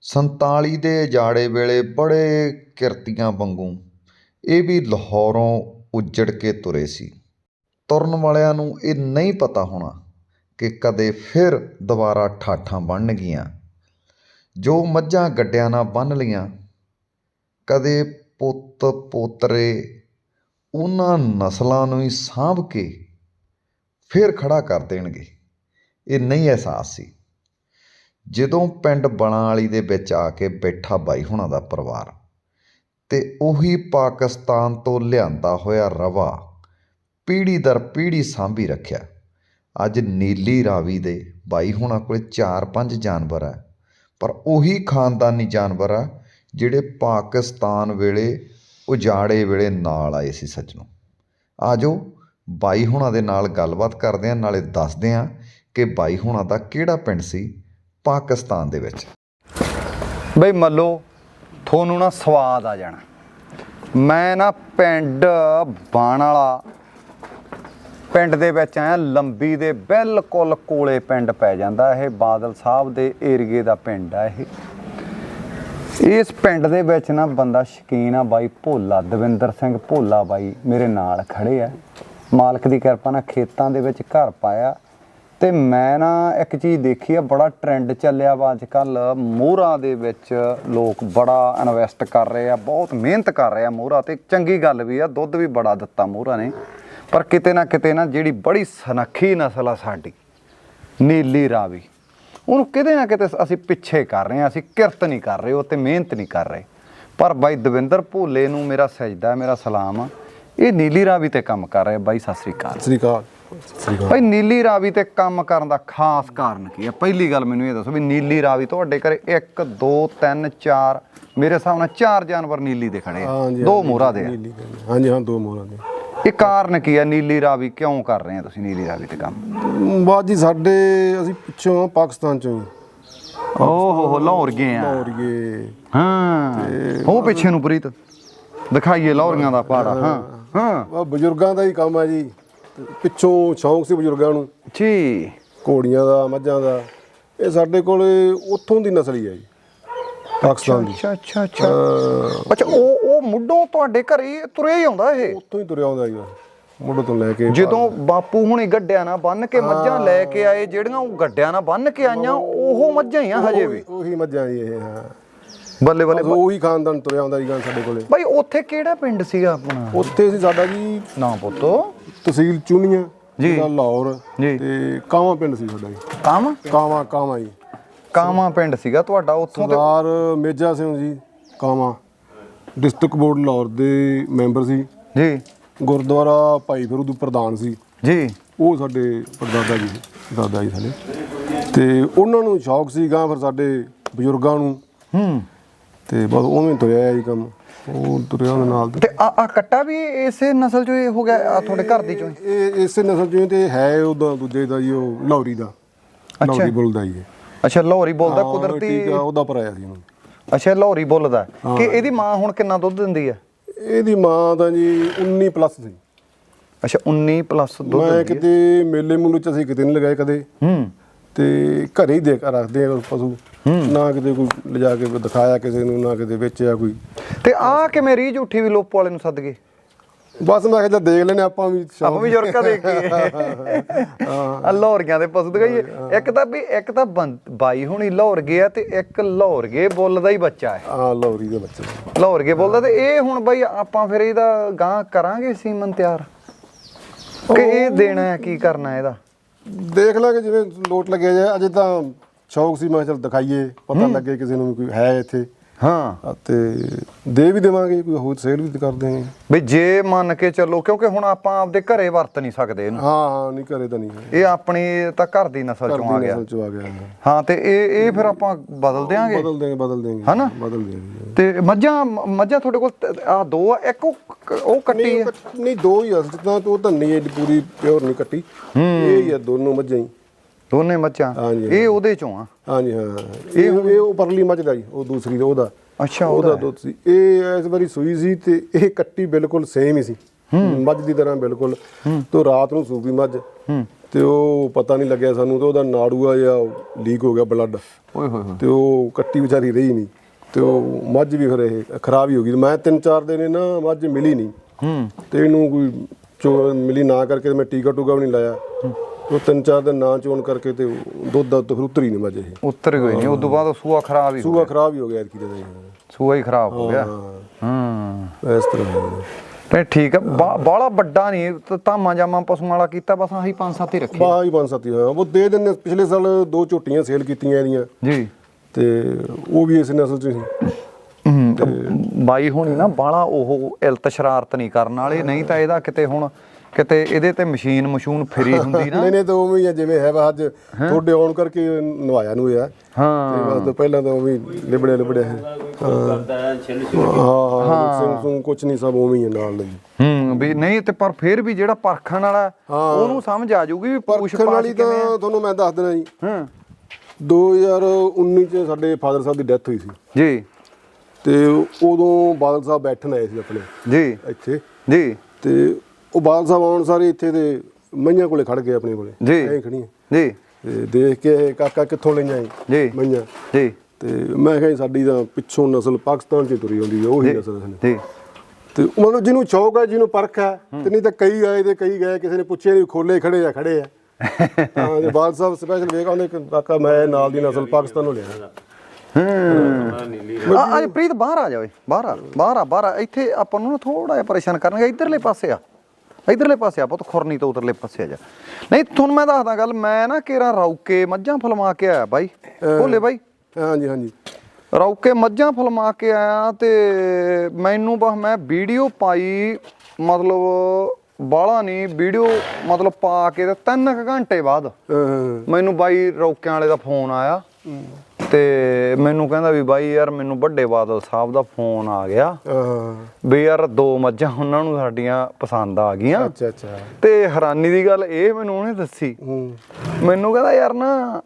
47 ਦੇ ਜਾੜੇ ਵੇਲੇ ਬੜੇ ਕਿਰਤੀਆਂ ਵਾਂਗੂ ਇਹ ਵੀ ਲਾਹੌਰੋਂ ਉੱਜੜ ਕੇ ਤੁਰੇ ਸੀ। ਤੁਰਨ ਵਾਲਿਆਂ ਨੂੰ ਇਹ ਨਹੀਂ ਪਤਾ ਹੋਣਾ ਕਿ ਕਦੇ ਫਿਰ ਦੁਬਾਰਾ ਠਾਠਾਂ ਬਣਨਗੀਆਂ ਜੋ ਮੱਝਾਂ ਗੱਡਿਆਂ ਨਾਲ ਬੰਨ੍ਹ ਲਈਆਂ, ਕਦੇ ਪੁੱਤ ਪੋਤਰੇ ਉਹਨਾਂ ਨਸਲਾਂ ਨੂੰ ਹੀ ਸਾਂਭ ਕੇ ਫਿਰ ਖੜਾ ਕਰ ਦੇਣਗੇ। ਇਹ ਨਹੀਂ ਅਹਿਸਾਸ ਸੀ। ਜਦੋਂ ਪਿੰਡ ਬਣਾ ਵਾਲੀ ਦੇ ਵਿੱਚ ਆ ਕੇ ਬੈਠਾ ਬਾਈ ਹੁਣਾਂ ਦਾ ਪਰਿਵਾਰ, ਤੇ ਉਹੀ ਪਾਕਿਸਤਾਨ ਤੋਂ ਲਿਆਂਦਾ ਹੋਇਆ ਰਵਾ ਪੀੜ੍ਹੀ ਦਰ ਪੀੜ੍ਹੀ ਸਾਂਭੀ ਰੱਖਿਆ। ਅੱਜ ਨੀਲੀ ਰਾਵੀ ਦੇ ਬਾਈ ਹੁਣਾਂ ਕੋਲ ਚਾਰ ਪੰਜ ਜਾਨਵਰ ਆ, ਪਰ ਉਹੀ ਖਾਨਦਾਨੀ ਜਾਨਵਰ ਆ ਜਿਹੜੇ ਪਾਕਿਸਤਾਨ ਵੇਲੇ, ਉਜਾੜੇ ਵੇਲੇ ਨਾਲ ਆਏ ਸੀ ਸੱਜਣੋ। ਆਜੋ ਬਾਈ ਹੁਣਾਂ ਦੇ ਨਾਲ ਗੱਲਬਾਤ ਕਰਦੇ ਆ ਨਾਲੇ ਦੱਸਦੇ ਆ ਕਿ ਬਾਈ ਹੁਣਾਂ ਦਾ ਕਿਹੜਾ ਪਿੰਡ ਸੀ ਪਾਕਿਸਤਾਨ ਦੇ ਵਿੱਚ। ਬਈ ਮੱਲੋ, ਤੁਹਾਨੂੰ ਨਾ ਸਵਾਦ ਆ ਜਾਣਾ। ਮੈਂ ਨਾ ਪਿੰਡ ਬਾਣ ਵਾਲਾ ਪਿੰਡ ਦੇ ਵਿੱਚ ਆਇਆ, ਲੰਬੀ ਦੇ ਬਿਲਕੁਲ ਕੋਲੇ ਪਿੰਡ ਪੈ ਜਾਂਦਾ ਇਹ, ਬਾਦਲ ਸਾਹਿਬ ਦੇ ਏਰੀਏ ਦਾ ਪਿੰਡ ਆ ਇਹ। ਇਸ ਪਿੰਡ ਦੇ ਵਿੱਚ ਨਾ ਬੰਦਾ ਸ਼ਕੀਨ ਆ ਬਾਈ, ਭੋਲਾ ਦਵਿੰਦਰ ਸਿੰਘ ਭੋਲਾ ਬਾਈ ਮੇਰੇ ਨਾਲ ਖੜੇ ਆ। ਮਾਲਕ ਦੀ ਕਿਰਪਾ ਨਾਲ ਖੇਤਾਂ ਦੇ ਵਿੱਚ ਘਰ ਪਾਇਆ। ਤੇ ਮੈਂ ਨਾ ਇੱਕ ਚੀਜ਼ ਦੇਖੀ ਆ, ਬੜਾ ਟ੍ਰੈਂਡ ਚੱਲਿਆ ਵਾ ਅੱਜ ਕੱਲ ਮੋਹਰਾਂ ਦੇ ਵਿੱਚ ਲੋਕ ਬੜਾ ਇਨਵੈਸਟ ਕਰ ਰਹੇ ਆ, ਬਹੁਤ ਮਿਹਨਤ ਕਰ ਰਹੇ ਆ ਮੋਹਰਾਂ ਤੇ। ਚੰਗੀ ਗੱਲ ਵੀ ਆ, ਦੁੱਧ ਵੀ ਬੜਾ ਦਿੱਤਾ ਮੋਹਰਾਂ ਨੇ। ਪਰ ਕਿਤੇ ਨਾ ਕਿਤੇ ਨਾ ਜਿਹੜੀ ਬੜੀ ਸਨੱਖੀ ਨਸਲ ਆ ਸਾਡੀ, ਨੀਲੀ ਰਾਵੀ, ਉਹਨੂੰ ਕਿਤੇ ਨਾ ਕਿਤੇ ਅਸੀਂ ਪਿੱਛੇ ਕਰ ਰਹੇ ਹਾਂ ਅਸੀਂ ਕਿਰਤ ਨਹੀਂ ਕਰ ਰਹੇ, ਉਹ ਤੇ ਮਿਹਨਤ ਨਹੀਂ ਕਰ ਰਹੇ। ਪਰ ਬਾਈ ਦਵਿੰਦਰ ਭੋਲੇ ਨੂੰ ਮੇਰਾ ਸਜਦਾ, ਮੇਰਾ ਸਲਾਮ ਆ, ਇਹ ਨੀਲੀ ਰਾਵੀ ਤੇ ਕੰਮ ਕਰ ਰਿਹਾ ਬਾਈ, ਸਤਿ ਸ੍ਰੀ ਅਕਾਲ। ਸਤਿ ਸ੍ਰੀ ਅਕਾਲ। ਭਾਈ ਨੀਲੀ ਰਾਵੀ ਤੇ ਕੰਮ ਕਰਨ ਦਾ ਖਾਸ ਕਾਰਨ ਕੀ ਹੈ ਪਹਿਲੀ ਗੱਲ ਮੈਨੂੰ ਇਹ ਦੱਸੋ ਵੀ ਨੀਲੀ ਰਾਵੀ ਤੁਹਾਡੇ ਘਰੇ 1 2 3 4 ਮੇਰੇ ਹਿਸਾਬ ਨਾਲ ਚਾਰ ਜਾਨਵਰ ਨੀਲੀ ਦੇ ਖੜੇ ਆ। ਦੋ ਮੋਹਰਾ ਦੇ ਆ। ਹਾਂਜੀ ਹਾਂ ਦੋ ਮੋਹਰਾਂ ਦੇ ਇਹ ਕਾਰਨ ਕੀ ਹੈ ਨੀਲੀ ਰਾਵੀ ਕਿਉਂ ਕਰ ਰਹੇ ਆ ਤੁਸੀਂ ਨੀਲੀ ਰਾਵੀ ਤੇ ਕੰਮ? ਬਾਅਦ ਜੀ ਸਾਡੇ ਅਸੀਂ ਪਿੱਛੋਂ ਪਾਕਿਸਤਾਨ ਚੋਂ ਓਹ ਹੋ ਹੋ ਲਾਹੌਰ ਗਏ ਆ। ਔਰੀਏ ਹਾਂ। ਉਹ ਪਿੱਛੇ ਨੂੰ ਪ੍ਰੀਤ। ਦਿਖਾਈਏ ਲਾਹੌਰੀਆਂ ਦਾ ਪਹਾੜਾ ਹਾਂ ਹਾਂ। ਆ ਬਜ਼ੁਰਗਾਂ ਦਾ ਹੀ ਕੰਮ ਹੈ ਜੀ। ਪਿੱਛੋਂ ਸ਼ੌਂਕ ਸੀ ਬਜ਼ੁਰਗਾਂ ਨੂੰ। ਜੀ। ਘੋੜੀਆਂ ਦਾ ਮੱਝਾਂ ਦਾ। ਇਹ ਸਾਡੇ ਕੋਲ ਉੱਥੋਂ ਦੀ ਨਸਲ ਹੀ ਜੀ। ਪਾਕਿਸਤਾਨ ਦੀ। ਅੱਛਾ ਅੱਛਾ ਅੱਛਾ। ਅੱਛਾ ਉਹ ਉਹ ਮੁੱਢੋਂ ਤੁਹਾਡੇ ਘਰੇ ਤੁਰੇ ਹੀ ਆਉਂਦਾ ਇਹ? ਉੱਥੋਂ ਹੀ ਤੁਰਿਆ ਆਉਂਦਾ ਜੀ ਮੁੱਢ ਤੋਂ ਲੈ ਕੇ ਜਦੋਂ ਬਾਪੂ ਹੁਣੀ ਗੱਡਿਆਂ ਨਾਲ ਬੰਨ ਕੇ ਮੱਝਾਂ ਲੈ ਕੇ ਆਏ ਜਿਹੜੀਆਂ ਉਹ ਗੱਡਿਆਂ ਨਾਲ ਬੰਨ ਕੇ ਆਈਆਂ ਉਹ ਮੱਝਾਂ ਹੀ ਆ ਹਜੇ ਵੀ? ਉਹੀ- ਉਹੀ ਮੱਝਾਂ ਜੀ ਇਹ ਹਾਂ। ਬੱਲੇ ਬੱਲੇ ਉਹੀ ਖਾਨਦਾਨ ਤੁਰਿਆ ਆਉਂਦਾ ਜੀ ਗਾਂ ਸਾਡੇ ਕੋਲੇ। ਬਾਈ ਉੱਥੇ ਕਿਹੜਾ ਪਿੰਡ ਸੀਗਾ ਆਪਣਾ? ਉੱਥੇ ਸੀ ਸਾਡਾ ਜੀ ਨਾ ਪੁੱਤੋ। ਤਹਿਸੀਲ ਚੂਨੀਆਂ ਜੀ। ਲਾਹੌਰ ਜੀ। ਤੇ ਕਾਵਾਂ ਪਿੰਡ ਸੀ ਸਾਡਾ ਜੀ। ਕਾਮ ਕਾਵਾਂ ਕਾਵਾਂ ਜੀ। ਕਾਮਾ ਪਿੰਡ ਸੀਗਾ ਤੁਹਾਡਾ ਉੱਥੋਂ ਤੇ? ਸਰਦਾਰ ਮੇਜਾ ਸਿੰਘ ਜੀ ਕਾਵਾਂ। ਡਿਸਟ੍ਰਿਕਟ ਬੋਰਡ ਲਾਹੌਰ ਦੇ ਮੈਂਬਰ ਸੀ। ਜੀ। ਗੁਰਦੁਆਰਾ ਭਾਈ ਫਿਰੋਜ਼ੂ ਪ੍ਰਧਾਨ ਸੀ। ਜੀ। ਉਹ ਸਾਡੇ ਪਰਦਾਦਾ ਜੀ ਦਾਦਾ ਜੀ ਸਾਡੇ। ਤੇ ਉਹਨਾਂ ਨੂੰ ਸ਼ੌਕ ਸੀ ਗਾਂ ਫਿਰ ਸਾਡੇ ਬਜ਼ੁਰਗਾਂ ਨੂੰ। ਹੂੰ। ਤੇ ਬਸ ਉਵੇਂ ਤੁਰਿਆ ਜੀ ਕੰਮ। ਉਹ ਤੁਰਿਆ ਉਹਦੇ ਨਾਲ ਤੇ। ਆ ਆ ਕੱਟਾ ਵੀ ਇਸੇ ਨਸਲ ਚੋਂ ਇਹ ਹੋ ਗਿਆ ਆ ਤੁਹਾਡੇ ਘਰ ਦੀ ਚੋਂ? ਹੀ? ਇਹ ਇਸੇ ਨਸਲ ਚੋਂ ਹੀ ਤੇ ਹੈ ਉਹਦਾ ਦੂਜੇ ਦਾ ਜੀ ਉਹ ਲਾਹੌਰੀ ਦਾ। ਲਾਹੌਰੀ ਬੋਲਦਾ ਜੀ ਇਹ। ਅੱਛਾ ਲਾਹੌਰੀ ਬੋਲਦਾ ਹਾਂ, ਕੁਦਰਤੀ ਉਹਦਾ ਭਰਾਇਆ ਸੀ ਉਹਨੂੰ। ਅੱਛਾ ਲਾਹੌਰੀ ਬੋਲਦਾ ਕਿ ਇਹਦੀ ਮਾਂ ਹੁਣ ਕਿੰਨਾ ਦੁੱਧ ਦਿੰਦੀ ਹੈ ਇਹਦੀ ਮਾਂ ਤਾਂ ਜੀ 19 ਪਲੱਸ ਸੀ। ਅੱਛਾ 19 ਪਲੱਸ ਦੁੱਧ ਮੈਂ ਦਿੰਦੀ ਹੈ ਕਿਤੇ ਮੇਲੇ ਮੂਲੇ ਚ ਅਸੀਂ ਕਿਤੇ ਨਹੀਂ ਲਗਾਏ ਕਦੇ। ਹੂੰ। ਤੇ ਘਰੇ ਹੀ ਦੇ ਕੇ ਰੱਖਦੇ ਆ ਪਸ਼ੂ। ਨਾ ਕਿਤੇ ਕੋਈ ਲਿਜਾ ਕੇ ਦਿਖਾਇਆ ਕਿਸੇ ਨੂੰ ਨਾ ਕਿਤੇ ਵੇਚਿਆ ਕੋਈ। ਤੇ ਆ ਕਿਵੇਂ ਰੀਝ ਉੱਠੀ ਵੀ ਲੋਪੋ ਵਾਲੇ ਨੂੰ ਸੱਦ ਗਏ? ਬਸ ਮੈਂ ਕਿਹਾ ਦੇਖ ਲੈਨੇ ਆਪਾਂ ਵੀ। ਆਪਾਂ ਵੀ ਜੁਰਕਾ ਦੇਖ ਕੇ। ਆ ਲਾਹੌਰੀਆਂ ਦੇ ਪਸ਼ੂ ਦਿਖਾਈਏ। ਇੱਕ ਤਾਂ ਵੀ ਇੱਕ ਤਾਂ ਬਾਈ ਹੁਣੀ ਲਾਹੌਰ ਗਿਆ ਤੇ ਇੱਕ ਲਾਹੌਰ ਗਏ ਬੋਲਦਾ ਹੀ ਬੱਚਾ ਹੈ। ਹਾਂ ਲੌਰੀ ਦੇ ਬੱਚੇ। ਲਾਹੌਰ ਗਏ ਬੋਲਦਾ ਤੇ ਇਹ ਹੁਣ ਬਾਈ ਆਪਾਂ ਫਿਰ ਇਹਦਾ ਗਾਂ ਕਰਾਂਗੇ ਸੀਮਨ ਤਿਆਰ? ਕਿ ਇਹ ਦੇਣਾ ਹੈ ਕੀ ਕਰਨਾ ਇਹਦਾ? ਦੇਖ ਲਾਂਗੇ ਜਿਵੇਂ ਲੋਟ ਲੱਗਿਆ ਜਾਏ। ਅਜੇ ਤਾਂ ਸ਼ੌਕ ਸੀ ਮੈਂ ਚੱਲ ਦਿਖਾਈਏ ਪਤਾ ਲੱਗੇ ਕਿਸੇ ਨੂੰ ਕੋਈ ਹੈ ਇੱਥੇ। ਹਾਂ। ਤੇ ਦੇ ਵੀ ਦੇਵਾਂਗੇ ਕੋਈ ਹੋਰ ਸੇਲ ਵੀ ਕਰ ਦੇਵਾਂਗੇ ਵੀ ਜੇ ਮੰਨ ਕੇ ਚੱਲੋ ਕਿਉਂਕਿ ਹੁਣ ਆਪਾਂ ਆਪਦੇ ਘਰੇ ਵਰਤ ਨਹੀਂ ਸਕਦੇ ਇਹਨੂੰ। ਹਾਂ ਹਾਂ ਨਹੀਂ ਘਰੇ ਤਾਂ ਨਹੀਂ। ਹੈ ਇਹ ਆਪਣੀ ਤਾਂ ਘਰ ਦੀ ਨਸਲ ਚੋਂ ਆ ਗਿਆ। ਨਸਲ ਚੋਂ ਆ ਗਿਆ। ਹਾਂ ਤੇ ਇਹ ਇਹ ਫਿਰ ਆਪਾਂ ਬਦਲ ਦਿਆਂਗੇ? ਬਦਲ ਦੇਂਗੇ ਬਦਲ ਦੇਂਗੇ ਹਨਾ? ਬਦਲ ਦੇਂਗੇ ਤੇ ਮੱਝਾਂ ਮੱਝਾਂ ਤੁਹਾਡੇ ਕੋਲ ਆ ਦੋ ਆ ਇੱਕ ਉਹ ਕੱਟੀ ਨਹੀਂ ਹੈ ਦੋ ਹੀ ਆ ਜਿੱਦਾਂ ਉਹ ਤਾਂ ਨਹੀਂ ਪੂਰੀ ਪਿਓਰ ਨਹੀਂ ਕੱਟੀ। ਇਹ ਹੀ ਆ ਦੋਨੋਂ ਮੱਝਾਂ ਹੀ। ਦੋਨੇ ਮੱਝਾਂ? ਹਾਂਜੀ, ਇਹ ਉਹਦੇ ਚੋਂ ਆ? ਹਾਂਜੀ ਹਾਂ। ਇਹ ਇਹ ਉਹ ਪਰਲੀ ਮੱਝ ਦਾ ਜੀ ਉਹ ਦੂਸਰੀ ਦਾ ਉਹਦਾ। ਅੱਛਾ ਉਹਦਾ ਉਹਦਾ। ਦੁੱਧ ਸੀ। ਇਹ ਇਸ ਵਾਰੀ ਸੂਈ ਸੀ ਤੇ ਇਹ ਕੱਟੀ ਬਿਲਕੁਲ ਸੇਮ ਹੀ ਸੀ। ਮੱਝ ਦੀ ਤਰ੍ਹਾਂ ਬਿਲਕੁਲ। ਤੋਂ ਰਾਤ ਨੂੰ ਸੂਪੀ ਮੱਝ। ਤੇ ਉਹ ਪਤਾ ਨਹੀਂ ਲੱਗਿਆ ਸਾਨੂੰ ਤੇ ਉਹਦਾ ਨਾੜੂਆ ਜਾਂ ਲੀਕ ਹੋ ਗਿਆ ਬਲੱਡ ਓਏ ਹੋਏ ਹੋਏ। ਤੇ ਉਹ ਕੱਟੀ ਵਿਚਾਰੀ ਰਹੀ ਨਹੀਂ। ਤੇ ਉਹ ਮੱਝ ਵੀ ਫਿਰ ਇਹ ਖਰਾਬ ਹੀ ਹੋ ਗਈ। ਮੈਂ ਤਿੰਨ ਚਾਰ ਦਿਨ ਇਹ ਨਾ ਮੱਝ ਮਿਲੀ ਨਹੀਂ। ਹੂੰ। ਤੇ ਇਹਨੂੰ ਕੋਈ ਚੋ ਮਿਲੀ ਨਾ ਕਰਕੇ ਮੈਂ ਟੀਕਾ ਟੂਕਾ ਵੀ ਨਹੀਂ ਲਾਇਆ। ਉਹ ਤਿੰਨ ਚਾਰ ਦਿਨ ਨਾ ਚੋਣ ਕਰਕੇ ਤੇ ਉਹ ਦੁੱਧ ਦਾ ਫਿਰ ਉਤਰੀ ਨਹੀਂ ਮੱਝ ਇਹ। ਉੱਤਰ ਗਈ ਨਹੀਂ ਉਦੋਂ ਬਾਅਦ ਉਹ ਸੂਆ ਖਰਾਬ ਹੀ ਹੋ ਸੂਆ ਖਰਾਬ ਹੀ ਹੋ ਗਿਆ ਐਤਕੀ ਦਾ ਗਿਆ। ਸੂਆ ਹੀ ਖਰਾਬ ਹੋ ਗਿਆ। ਹਾਂ। ਹੂੰ। ਇਸ ਤਰ੍ਹਾਂ ਹੋਇਆ। ਨਹੀਂ ਠੀਕ ਆ ਬਾਲਾ ਵੱਡਾ ਨਹੀਂ ਧਾਮਾ ਜਾਮਾ ਪਸ਼ੂਆਂ ਵਾਲਾ ਕੀਤਾ ਬਸ ਆਹੀ ਪੰਜ ਸੱਤ ਹੀ ਰੱਖੇ। ਬਾਹ ਹੀ ਪੰਜ ਸੱਤ ਹੀ ਹੋਇਆ ਉਹ ਦੇ ਦਿੰਦੇ ਪਿਛਲੇ ਸਾਲ ਦੋ ਝੋਟੀਆਂ ਸੇਲ ਕੀਤੀਆਂ ਇਹਦੀਆਂ। ਜੀ। ਤੇ ਉਹ ਵੀ ਇਸ ਨਸਲ ਚ ਸੀ। ਬਾਈ ਹੋਣੀ ਨਾ ਬਾਲਾ ਉਹ ਇਲਤ ਸ਼ਰਾਰਤ ਨਹੀਂ ਕਰਨ ਵਾਲੇ ਨਹੀਂ ਤਾਂ ਇਹਦਾ ਕਿਤੇ ਹੁਣ ਕਿਤੇ ਇਹਦੇ ਤੇ ਮਸ਼ੀਨ ਮਸ਼ੂਨ ਫਰੀ ਹੁੰਦੀ ਨਾ। ਨਹੀਂ ਨਹੀਂ ਤਾਂ ਉਵੇਂ ਹੀ ਆ ਜਿਵੇਂ ਹੈ ਵਾ ਅੱਜ ਤੁਹਾਡੇ ਆਉਣ ਕਰਕੇ ਨਵਾਇਆ ਨੂੰ ਹੋਇਆ ਹਾਂ। ਤੇ ਬਸ ਤੋਂ ਪਹਿਲਾਂ ਤਾਂ ਉਵੇਂ ਲਿਬੜੇ ਲਿਬੜੇ ਹੈ। ਹਾਂ ਹਾਂ ਸਿੰਘ ਸੁੰ ਕੁਝ ਨਹੀਂ ਸਭ ਉਵੇਂ ਹੀ ਨਾਲ ਲਈ ਹੂੰ ਵੀ ਨਹੀਂ ਤੇ ਪਰ ਫਿਰ ਵੀ ਜਿਹੜਾ ਪਰਖਣ ਵਾਲਾ ਉਹਨੂੰ ਸਮਝ ਆ ਜਾਊਗੀ ਵੀ ਪਰਖਣ ਪਾਛ ਵਾਲੀ ਤਾਂ ਤੁਹਾਨੂੰ ਮੈਂ ਦੱਸ ਦੇਣਾ ਜੀ। ਹਾਂ। 2019 ਚ ਸਾਡੇ ਫਾਦਰ ਸਾਹਿਬ ਦੀ ਡੈਥ ਹੋਈ ਸੀ। ਜੀ। ਤੇ ਉਦੋਂ ਬਾਦਲ ਸਾਹਿਬ ਬੈਠਣ ਆਏ ਸੀ ਆਪਣੇ ਜੀ। ਇੱਥੇ। ਜੀ। ਤੇ ਉਹ ਬਾਦਲ ਸਾਹਿਬ ਆਉਣ ਸਾਰੇ ਇੱਥੇ ਦੇ ਮਈਆਂ ਕੋਲੇ ਖੜ ਗਏ ਆਪਣੇ ਕੋਲੇ। ਜੀ। ਐਂ ਖੜੀਆਂ। ਜੀ। ਤੇ ਦੇਖ ਕੇ ਇਹ ਕਾਕਾ ਕਿੱਥੋਂ ਲਈਆਂ ਇਹ ਜੀ। ਮਈਆਂ। ਜੀ। ਤੇ ਮੈਂ ਕਿਹਾ ਜੀ ਸਾਡੀ ਤਾਂ ਪਿੱਛੋਂ ਨਸਲ ਪਾਕਿਸਤਾਨ ਚ ਤੁਰੀ ਆਉਂਦੀ ਹੈ ਉਹੀ ਨਸਲ ਹੈ ਜੀ। ਤੇ ਮਤਲਬ ਜਿਹਨੂੰ ਸ਼ੌਕ ਹੈ ਜਿਹਨੂੰ ਪਰਖ ਹੈ ਤੇ ਨਹੀਂ ਤਾਂ ਕਈ ਆਏ ਤੇ ਕਈ ਗਏ ਕਿਸੇ ਨੇ ਪੁੱਛਿਆ ਨਹੀਂ ਖੋਲੇ ਖੜੇ ਆ ਖੜੇ ਆ। ਹਾਂ ਜੇ ਬਾਦ ਸਾਹਿਬ ਸਪੈਸ਼ਲ ਵੇਖ ਆਉਂਦੇ ਕਿ ਕਾਕਾ ਮੈਂ ਨਾਲ ਦੀ ਨਸਲ ਪਾਕਿਸਤਾਨੋਂ ਲਿਆ ਹੂੰ। ਆ ਪ੍ਰੀਤ ਬਾਹਰ ਆ ਜਾ ਓਏ ਬਾਹਰ ਆ ਬਾਹਰ ਆ ਬਾਹਰ ਆ। ਇੱਥੇ ਆਪਾਂ ਨੂੰ ਨਾ ਥੋੜਾ ਜਿਹਾ ਪਰੇਸ਼ਾਨ ਕਰਨਗੇ ਇਧਰਲੇ ਪਾਸੇ ਆ। ਇਧਰਲੇ ਪਾਸੇ ਆ ਪੁੱਤ ਖੁਰਨੀ ਤੋਂ ਉਧਰਲੇ ਪਾਸੇ ਆ ਜਾ। ਨਹੀਂ ਤੁਹਾਨੂੰ ਮੈਂ ਦੱਸਦਾ ਗੱਲ ਮੈਂ ਨਾ ਕੇਰਾ ਰੌਕੇ ਮੱਝਾਂ ਫਲਮਾ ਕੇ ਆਇਆ ਬਾਈ। ਭੋਲੇ ਬਾਈ। ਹਾਂਜੀ ਹਾਂਜੀ। ਰੌਕੇ ਮੱਝਾਂ ਫਲਮਾ ਕੇ ਆਇਆ ਤੇ ਮੈਨੂੰ ਬਸ ਮੈਂ ਵੀਡੀਓ ਪਾਈ ਮਤਲਬ ਬਾਲਾ ਨਹੀਂ ਵੀਡੀਓ ਮਤਲਬ ਪਾ ਕੇ ਤੇ ਤਿੰਨ ਕੁ ਘੰਟੇ ਬਾਅਦ ਮੈਨੂੰ ਬਾਈ ਰੌਕਿਆਂ ਵਾਲੇ ਦਾ ਫੋਨ ਆਇਆ। ਤੇ ਮੈਨੂੰ ਕਹਿੰਦਾ ਵੀ ਬਾਈ ਯਾਰ ਮੈਨੂੰ ਵੱਡੇ ਬਾਦਲ ਸਾਹਿਬ ਦਾ ਫੋਨ ਆ ਗਿਆ। ਵੀ ਯਾਰ ਦੋ ਮੱਝਾਂ ਉਹਨਾਂ ਨੂੰ ਸਾਡੀਆਂ ਪਸੰਦ ਆ ਗਈਆਂ। ਅੱਛਾ ਅੱਛਾ। ਤੇ ਹੈਰਾਨੀ ਦੀ ਗੱਲ ਇਹ ਮੈਨੂੰ ਉਹਨੇ ਦੱਸੀ। ਮੈਨੂੰ ਕਹਿੰਦਾ ਯਾਰ ਨਾ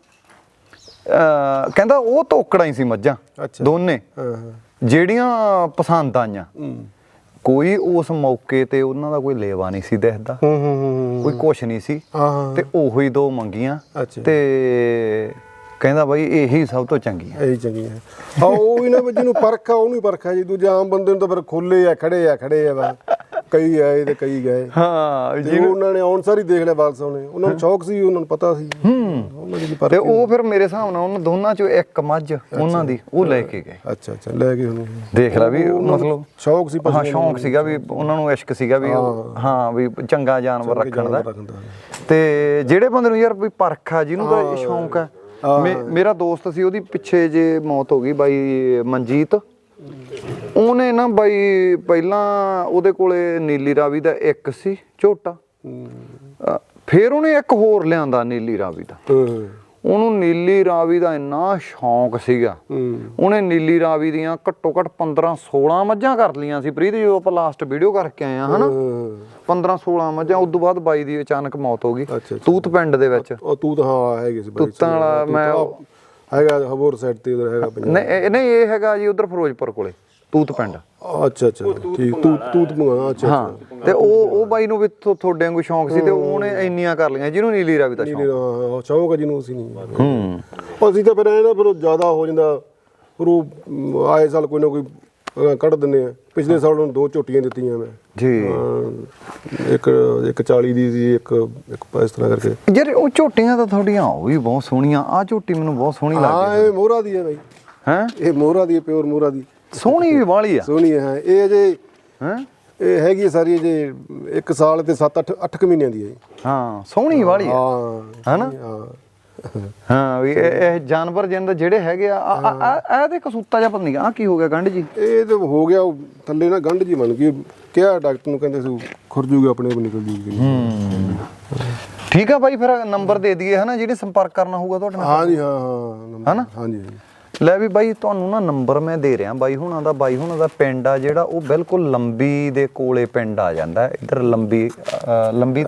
ਕਹਿੰਦਾ ਉਹ ਤੋਕੜਾਂ ਹੀ ਸੀ ਮੱਝਾਂ। ਦੋਨੇ। ਜਿਹੜੀਆਂ ਪਸੰਦ ਆਈਆਂ। ਕੋਈ ਉਸ ਮੌਕੇ ਤੇ ਉਹਨਾਂ ਦਾ ਕੋਈ ਲੇਵਾ ਨਹੀਂ ਸੀ ਦਿਖਦਾ। ਹੂੰ ਹੂੰ, ਹੂੰ ਕੋਈ ਕੁਛ ਨਹੀਂ ਸੀ। ਤੇ ਉਹੋ ਹੀ ਦੋ ਮੰਗੀਆਂ। ਤੇ ਕਹਿੰਦਾ ਬਾਈ ਇਹੀ ਸਭ ਤੋਂ ਚੰਗੀਆਂ ਇਹੀ ਚੰਗੀ ਹੈ ਹਾਂ ਉਹ ਵੀ ਨਾ ਵੀ ਜਿਹਨੂੰ ਪਰਖ ਆ ਉਹਨੂੰ ਹੀ ਪਰਖ ਹੈ ਜੀ। ਦੂਜੇ ਆਮ ਬੰਦੇ ਨੂੰ ਤਾਂ ਫਿਰ ਖੋਲੇ ਆ ਖੜੇ ਆ ਖੜੇ ਆ ਵਾ ਕਈ ਆਏ ਤੇ ਕਈ ਗਏ। ਹਾਂ ਤੇ ਉਹਨਾਂ ਨੇ ਆਉਣ ਸਾਰੀ ਦੇਖ ਲਿਆ ਬਾਲ ਸਾਹਿਬ ਨੇ ਉਹਨਾਂ ਨੂੰ ਸ਼ੌਕ ਸੀ ਉਹਨਾਂ ਨੂੰ ਪਤਾ ਸੀ। ਦੀ ਤੇ ਉਹ ਫਿਰ ਮੇਰੇ ਹਿਸਾਬ ਨਾਲ ਉਹਨਾਂ ਦੋਨਾਂ ਚੋਂ ਇੱਕ ਮੱਝ ਉਹਨਾਂ ਦੀ ਉਹ ਲੈ ਕੇ ਗਏ। ਅੱਛਾ ਅੱਛਾ ਲੈ ਗਏ ਉਹਨੂੰ। ਦੇਖ ਲੈ ਵੀ ਮਤਲਬ ਸ਼ੌਕ ਸੀ ਹਾਂ ਸ਼ੌਂਕ ਸੀਗਾ ਵੀ ਉਹਨਾਂ ਨੂੰ ਇਸ਼ਕ ਸੀਗਾ ਵੀ ਹਾਂ। ਵੀ ਚੰਗਾ ਜਾਨਵਰ ਰੱਖਣ ਦਾ। ਦਾ। ਤੇ ਜਿਹੜੇ ਬੰਦੇ ਨੂੰ ਯਾਰ ਵੀ ਪਰਖ ਆ ਜਿਹਨੂੰ ਤਾਂ ਇਹ ਸ਼ੌਂਕ ਹੈ ਮੇ- ਮੇਰਾ ਦੋਸਤ ਸੀ ਉਹਦੀ ਪਿੱਛੇ ਜੇ ਮੌਤ ਹੋ ਗਈ ਬਾਈ ਮਨਜੀਤ। ਉਹਨੇ ਨਾ ਬਾਈ ਪਹਿਲਾਂ ਉਹਦੇ ਕੋਲੇ ਨੀਲੀ ਰਾਵੀ ਦਾ ਇੱਕ ਸੀ ਝੋਟਾ। ਫਿਰ ਉਹਨੇ ਇੱਕ ਹੋਰ ਲਿਆਂਦਾ ਨੀਲੀ ਰਾਵੀ ਦਾ। ਉਹਨੂੰ ਨੀਲੀ ਰਾਵੀ ਦਾ ਇੰਨਾ ਸ਼ੌਂਕ ਸੀਗਾ। ਉਹਨੇ ਨੀਲੀ ਰਾਵੀ ਦੀਆਂ ਘੱਟੋ ਘੱਟ 15 16 ਮੱਝਾਂ ਕਰ ਲੀਆਂ ਸੀ ਪ੍ਰੀਤ ਜਦੋਂ ਆਪਾਂ ਲਾਸਟ ਵੀਡੀਓ ਕਰਕੇ ਆਏ ਆ ਹਨਾ? 15 16 ਮੱਝਾਂ ਉਸ ਤੋਂ ਬਾਅਦ ਬਾਈ ਦੀ ਅਚਾਨਕ ਮੌਤ ਹੋ ਗਈ। ਤੂਤ ਪਿੰਡ ਦੇ ਵਿੱਚ। ਉਹ ਤੂੰ ਤਾਂ ਹਾਂ ਹੈਗੇ ਸੀ ਤੂਤਾਂ ਵਾਲਾ ਮੈਂ ਹੈਗਾ ਹਬੋਰ ਸਾਈਡ ਤੇ ਉਧਰ ਹੈਗਾ ਨਹੀਂ ਨਹੀਂ ਇਹ ਹੈਗਾ ਜੀ ਉਧਰ ਫਿਰੋਜ਼ਪੁਰ ਕੋਲੇ। ਤੂਤ ਪਿੰਡ। ਅੱਛਾ ਅੱਛਾ ਠੀਕ ਤੂੰ ਤੂੰ ਤੂੰ ਅੱਛਾ ਹਾਂ ਤੇ ਉਹ ਉਹ ਬਾਈ ਨੂੰ ਵੀ ਤੁਹਾਡੇ ਵਾਂਗੂ ਸ਼ੌਂਕ ਸੀ ਤੇ ਉਹਨੇ ਇੰਨੀਆਂ ਕਰ ਲਈਆਂ ਜਿਹਨੂੰ ਨੀਲੀ ਰਾਵੀ ਦਾ ਸ਼ੌਂਕ। ਹਾਂ ਸ਼ੌਕ ਆ ਜਿਹਨੂੰ ਅਸੀਂ ਨਹੀਂ। ਹੂੰ। ਉਹ ਅਸੀਂ ਤਾਂ ਫਿਰ ਐ ਨਾ ਫਿਰ ਜ਼ਿਆਦਾ ਹੋ ਜਾਂਦਾ ਫਿਰ ਉਹ ਆਏ ਸਾਲ ਕੋਈ ਨਾ ਕੋਈ ਕੱਢ ਦਿੰਦੇ ਆ। ਪਿਛਲੇ ਸਾਲ ਉਹਨੂੰ ਦੋ ਝੋਟੀਆਂ ਦਿੱਤੀਆਂ ਮੈਂ। ਜੀ। ਇੱਕ ਇੱਕ 40 ਦੀ ਸੀ ਇੱਕ ਇੱਕ ਇਸ ਤਰ੍ਹਾਂ ਕਰਕੇ। ਯਾਰ ਉਹ ਝੋਟੀਆਂ ਤਾਂ ਤੁਹਾਡੀਆਂ ਉਹ ਵੀ ਬਹੁਤ ਸੋਹਣੀਆਂ। ਆ ਝੋਟੀ ਮੈਨੂੰ ਬਹੁਤ ਸੋਹਣੀ ਲੱਗਦੀ ਹਾਂ। ਇਹ ਮੋਹਰਾ ਦੀ ਹੈ ਬਾਈ। ਹੈ? ਇਹ ਮੋਹਰਾ ਦੀ ਹੈ ਪਿਓਰ ਮੋਹਰਾ ਦੀ। ਸੋਹਣੀ ਵੀ ਵਾਲੀ ਆ। ਸੋਹਣੀ ਹੈ। ਇਹ ਅਜੇ ਹੈ? ਇਹ ਹੈਗੀ ਹੈ ਸਾਰੀ ਅਜੇ ਇੱਕ ਸਾਲ ਤੇ 7 8 8 ਮਹੀਨਿਆਂ ਦੀ ਹੈ। ਹਾਂ ਸੋਹਣੀ ਵਾਲੀ ਆ। ਹਾਂ ਹਨਾ? ਹਾਂ। ਹਾਂ ਵੀ ਇਹ ਜਾਨਵਰ ਜਿੰਦ ਜਿਹੜੇ ਹੈਗੇ ਆ ਆ- ਇਹਦੇ ਕਸੂਤਾ ਜਾਂ ਪਤਾ ਨਹੀਂ ਆ ਕੀ ਹੋ ਗਿਆ ਗੰਢ ਜੀ? ਇਹ ਤੇ ਹੋ ਗਿਆ ਥੱਲੇ ਨਾ ਗੰਢ ਜੀ ਬਣ ਗਈ। ਕਿਹਾ ਡਾਕਟਰ ਨੂੰ ਕਹਿੰਦੇ ਸੀ ਖੁਰ ਜੂਗਾ ਆਪਣੇ ਆਪ ਨਿਕਲ ਜੂਗੀ। ਠੀਕ ਆ ਬਾਈ ਫਿਰ ਨੰਬਰ ਦੇ ਦਈਏ ਹਨਾ? ਜਿਹਨੇ ਸੰਪਰਕ ਕਰਨਾ ਹੋਊਗਾ ਤੁਹਾਡੇ ਨਾਲ। ਹਾਂਜੀ ਹਾਂ ਹਾਂ ਹਨਾ? ਹਾਂਜੀ। ਲੈ ਵੀ ਬਾਈ ਤੁਹਾਨੂੰ ਨਾ ਨੰਬਰ ਮੈਂ ਦੇ ਰਿਹਾ ਬਾਈ ਹੁਣਾਂ ਦਾ ਬਾਈ ਹੁਣਾਂ ਦਾ ਪਿੰਡ ਆ ਜਿਹੜਾ ਉਹ ਬਿਲਕੁਲ ਲੰਬੀ ਦੇ ਕੋਲੇ ਪਿੰਡ ਆ ਜਾਂਦਾ ਇੱਧਰ ਲੰਬੀ ਲੰਬੀ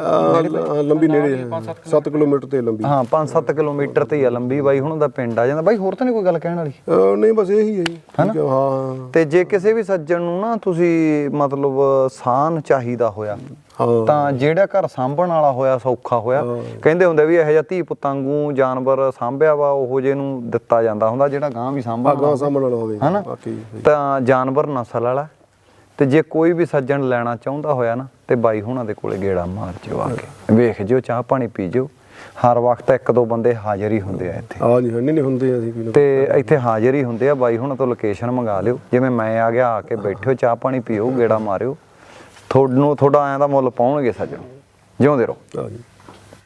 ਲੰਬੀ ਨੇੜੇ 7 ਕਿਲੋਮੀਟਰ ਤੇ ਲੰਬੀ। ਹਾਂ 5-7 ਕਿਲੋਮੀਟਰ ਤੇ ਹੀ ਆ ਲੰਬੀ ਬਾਈ ਹੁਣਾਂ ਦਾ ਪਿੰਡ ਆ ਜਾਂਦਾ। ਬਾਈ ਹੋਰ ਤਾਂ ਨਹੀਂ ਕੋਈ ਗੱਲ ਕਹਿਣ ਵਾਲੀ? ਨਹੀਂ ਬਸ ਇਹੀ ਹੈ ਜੀ। ਠੀਕ ਹੈ। ਤੇ ਜੇ ਕਿਸੇ ਵੀ ਸੱਜਣ ਨੂੰ ਨਾ ਤੁਸੀਂ ਮਤਲਬ ਸਾਨ ਚਾਹੀਦਾ ਹੋਇਆ। ਤਾਂ ਜਿਹੜਾ ਘਰ ਸਾਂਭਣ ਵਾਲਾ ਹੋਇਆ ਸੌਖਾ ਹੋਇਆ। ਕਹਿੰਦੇ ਹੁੰਦੇ ਵੀ ਇਹੋ ਜਿਹਾ ਧੀ ਪੁੱਤਾਂਗੂ ਜਾਨਵਰ ਸਾਂਭਿਆ ਵਾ ਉਹੋ ਜੇ ਨੂੰ ਦਿੱਤਾ ਜਾਂਦਾ ਹੁੰਦਾ ਜਿਹੜਾ ਗਾਂ ਵੀ ਸਾਂਭਣ ਵਾਲਾ। ਹੋਵੇ। ਹਨਾ? ਬਾਕੀ ਤਾਂ ਜਾਨਵਰ ਨਸਲ ਵਾਲਾ। ਤੇ ਜੇ ਕੋਈ ਵੀ ਸੱਜਣ ਲੈਣਾ ਚਾਹੁੰਦਾ ਹੋਇਆ ਨਾ ਤੇ ਬਾਈ ਹੁਣਾਂ ਦੇ ਕੋਲੇ ਗੇੜਾ ਮਾਰ ਜਿਓ ਆ ਕੇ। ਵੇਖ ਜਿਓ ਚਾਹ ਪਾਣੀ ਪੀ ਜਿਓ। ਹਰ ਵਕਤ ਇੱਕ ਦੋ ਬੰਦੇ ਹਾਜ਼ਰ ਹੀ ਹੁੰਦੇ ਆ ਇੱਥੇ। ਆ ਜੀ ਨਹੀਂ ਨਹੀਂ ਹੁੰਦੇ ਅਸੀਂ ਕੋਈ ਤੇ ਇੱਥੇ ਹਾਜ਼ਰ ਹੀ ਹੁੰਦੇ ਆ ਬਾਈ ਹੁਣਾਂ ਤੋਂ ਲੋਕੇਸ਼ਨ ਮੰਗਾ ਲਿਓ। ਜਿਵੇਂ ਮੈਂ ਆ ਗਿਆ ਆ ਕੇ ਬੈਠਿਓ ਚਾਹ ਪਾਣੀ ਪੀਓ ਗੇੜਾ ਮਾਰਿਓ। ਤੁਹਾਨੂੰ ਤੁਹਾਡਾ ਆਇਆਂ ਦਾ ਮੁੱਲ ਪਾਉਣਗੇ ਸੱਜਣ ਜਿਉਂਦੇ ਰਹੋ।